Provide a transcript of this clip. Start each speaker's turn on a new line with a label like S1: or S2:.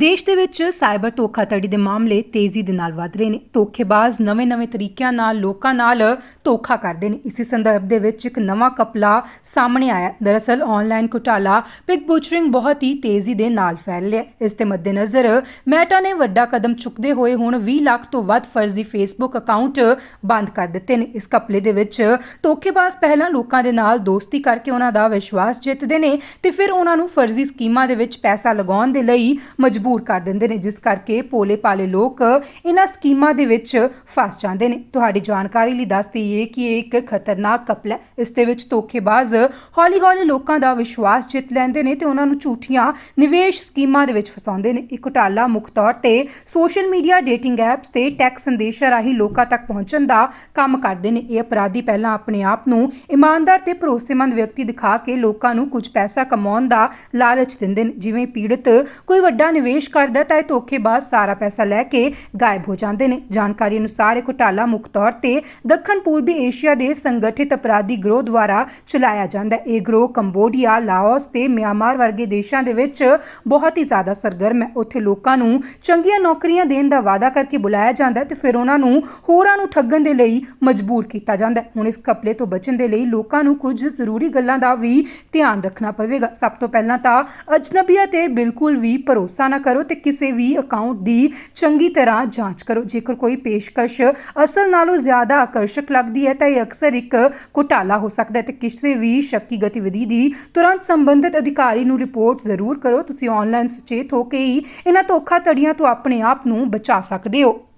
S1: ਦੇਸ਼ ਦੇ ਵਿੱਚ ਸਾਈਬਰ ਧੋਖਾਧੜੀ ਦੇ ਮਾਮਲੇ ਤੇਜ਼ੀ ਦੇ ਨਾਲ ਵਧ ਰਹੇ ਨੇ। ਧੋਖੇਬਾਜ਼ ਨਵੇਂ-ਨਵੇਂ ਤਰੀਕਿਆਂ ਨਾਲ ਲੋਕਾਂ ਨਾਲ ਧੋਖਾ ਕਰਦੇ ਨੇ। ਇਸੇ ਸੰਦਰਭ ਦੇ ਵਿੱਚ ਇੱਕ ਨਵਾਂ ਕਪਲਾ ਸਾਹਮਣੇ ਆਇਆ। ਦਰਅਸਲ ਆਨਲਾਈਨ ਘੁਟਾਲਾ ਪਿਕ ਬੁਚਰਿੰਗ ਬਹੁਤ ਹੀ ਤੇਜ਼ੀ ਦੇ ਨਾਲ ਫੈਲ ਰਿਹਾ ਇਸ ਦੇ ਮੱਦੇਨਜ਼ਰ ਮੈਟਾ ਨੇ ਵੱਡਾ ਕਦਮ ਚੁੱਕਦੇ ਹੋਏ ਹੁਣ 20 ਲੱਖ ਤੋਂ ਵੱਧ ਫਰਜ਼ੀ ਫੇਸਬੁੱਕ ਅਕਾਊਂਟ ਬੰਦ ਕਰ ਦਿੱਤੇ ਨੇ। ਇਸ ਕਪਲੇ ਦੇ ਵਿੱਚ ਧੋਖੇਬਾਜ਼ ਪਹਿਲਾਂ ਲੋਕਾਂ ਦੇ ਨਾਲ ਦੋਸਤੀ ਕਰਕੇ ਉਹਨਾਂ ਦਾ ਵਿਸ਼ਵਾਸ ਜਿੱਤਦੇ ਨੇ ਤੇ ਫਿਰ ਉਹਨਾਂ ਨੂੰ ਫਰਜ਼ੀ ਸਕੀਮਾਂ ਦੇ ਵਿੱਚ ਪੈਸਾ ਲਗਾਉਣ ਦੇ ਲਈ ਮਜਬੂਰ ਕਰ ਦਿੰਦੇ ਨੇ, ਜਿਸ ਕਰਕੇ ਭੋਲੇ ਪਾਲੇ ਲੋਕ ਇਹਨਾਂ ਸਕੀਮਾਂ ਦੇ ਵਿੱਚ ਫਸ ਜਾਂਦੇ ਨੇ। ਤੁਹਾਡੀ ਜਾਣਕਾਰੀ ਲਈ ਦੱਸ ਦਈਏ ਕਿ ਇਹ ਇੱਕ ਖਤਰਨਾਕ ਕਪਲ ਹੈ। ਇਸ ਦੇ ਵਿੱਚ ਧੋਖੇਬਾਜ਼ ਹੌਲੀ-ਹੌਲੀ ਲੋਕਾਂ ਦਾ ਵਿਸ਼ਵਾਸ ਜਿੱਤ ਲੈਂਦੇ ਨੇ ਤੇ ਉਹਨਾਂ ਨੂੰ ਝੂਠੀਆਂ ਨਿਵੇਸ਼ ਸਕੀਮਾਂ ਦੇ ਵਿੱਚ ਫਸਾਉਂਦੇ ਨੇ। ਇਹ ਘੁਟਾਲਾ ਮੁੱਖ ਤੌਰ ਤੇ ਸੋਸ਼ਲ ਮੀਡੀਆ ਡੇਟਿੰਗ ਐਪਸ ਤੇ ਟੈਕਸ ਸੰਦੇਸ਼ਾਂ ਰਾਹੀਂ ਲੋਕਾਂ ਤੱਕ ਪਹੁੰਚਣ ਦਾ ਕੰਮ ਕਰਦੇ ਨੇ। ਇਹ ਅਪਰਾਧੀ ਪਹਿਲਾਂ ਆਪਣੇ ਆਪ ਨੂੰ ਇਮਾਨਦਾਰ ਤੇ ਭਰੋਸੇਮੰਦ ਵਿਅਕਤੀ ਦਿਖਾ ਕੇ ਲੋਕਾਂ ਨੂੰ ਕੁਝ ਪੈਸਾ ਕਮਾਉਣ ਦਾ ਲਾਲਚ ਦਿੰਦੇ ਨੇ। ਜਿਵੇਂ ਪੀੜਤ ਕੋਈ ਵੱਡਾ ਨਿਵੇਸ਼ ਕਰਦਾ ਤਾਂ ਇਹ ਧੋਖੇਬਾਜ਼ ਸਾਰਾ ਪੈਸਾ ਲੈ ਕੇ ਗਾਇਬ ਹੋ ਜਾਂਦੇ ਨੇ। ਜਾਣਕਾਰੀ ਅਨੁਸਾਰ ਇਹ ਘੁਟਾਲਾ ਮੁੱਖ ਤੌਰ ਤੇ ਦੱਖਣ ਪੂਰਬੀ ਏਸ਼ੀਆ ਦੇ ਸੰਗਠਿਤ ਅਪਰਾਧੀ ਗਰੋਹ ਦੁਆਰਾ ਚਲਾਇਆ ਜਾਂਦਾ ਹੈ। ਇਹ ਗਰੋਹ ਕੰਬੋਡੀਆ, ਲਾਓਸ ਤੇ ਮਿਆਂਮਾਰ ਵਰਗੇ ਦੇਸ਼ਾਂ ਦੇ ਵਿੱਚ ਬਹੁਤ ਹੀ ਜ਼ਿਆਦਾ ਸਰਗਰਮ ਹੈ। ਉੱਥੇ ਲੋਕਾਂ ਨੂੰ ਚੰਗੀਆਂ ਨੌਕਰੀਆਂ ਦੇਣ ਦਾ ਵਾਅਦਾ ਕਰਕੇ ਬੁਲਾਇਆ ਜਾਂਦਾ ਹੈ ਤੇ ਫਿਰ ਉਹਨਾਂ ਨੂੰ ਹੋਰਾਂ ਨੂੰ ਠੱਗਣ ਦੇ ਲਈ ਮਜਬੂਰ ਕੀਤਾ ਜਾਂਦਾ ਹੈ। ਹੁਣ ਇਸ ਕਪਲੇ ਤੋਂ ਬਚਣ ਦੇ ਲਈ ਲੋਕਾਂ ਨੂੰ ਕੁਝ ਜ਼ਰੂਰੀ ਗੱਲਾਂ ਦਾ ਵੀ ਧਿਆਨ ਰੱਖਣਾ ਪਵੇਗਾ। ਸਭ ਤੋਂ ਪਹਿਲਾਂ ਤਾਂ ਅਜਨਬੀਆਂ ਤੇ ਬਿਲਕੁਲ ਵੀ ਭਰੋਸਾ ਨਾ ਕਰੋ ਤੇ ਕਿਸੇ ਵੀ ਅਕਾਊਂਟ ਦੀ ਚੰਗੀ ਤਰ੍ਹਾਂ ਜਾਂਚ ਕਰੋ। ਜੇਕਰ ਕੋਈ ਪੇਸ਼ਕਸ਼ ਅਸਲ ਨਾਲੋਂ ਜ਼ਿਆਦਾ ਆਕਰਸ਼ਕ ਲੱਗਦੀ ਹੈ, ਤਾਂ ਇਹ ਅਕਸਰ ਇੱਕ ਘੁਟਾਲਾ ਹੋ ਸਕਦਾ ਹੈ ਤੇ ਕਿਸੇ ਵੀ ਸ਼ੱਕੀ ਗਤੀਵਿਧੀ ਦੀ ਤੁਰੰਤ ਸੰਬੰਧਿਤ ਅਧਿਕਾਰੀ ਨੂੰ ਰਿਪੋਰਟ ਜ਼ਰੂਰ ਕਰੋ। ਤੁਸੀਂ ਆਨਲਾਈਨ ਸੁਚੇਤ ਹੋ ਕੇ ਹੀ ਇਹਨਾਂ ਧੋਖਾਧੜੀਆਂ ਤੋਂ ਆਪਣੇ ਆਪ ਨੂੰ ਬਚਾ ਸਕਦੇ ਹੋ।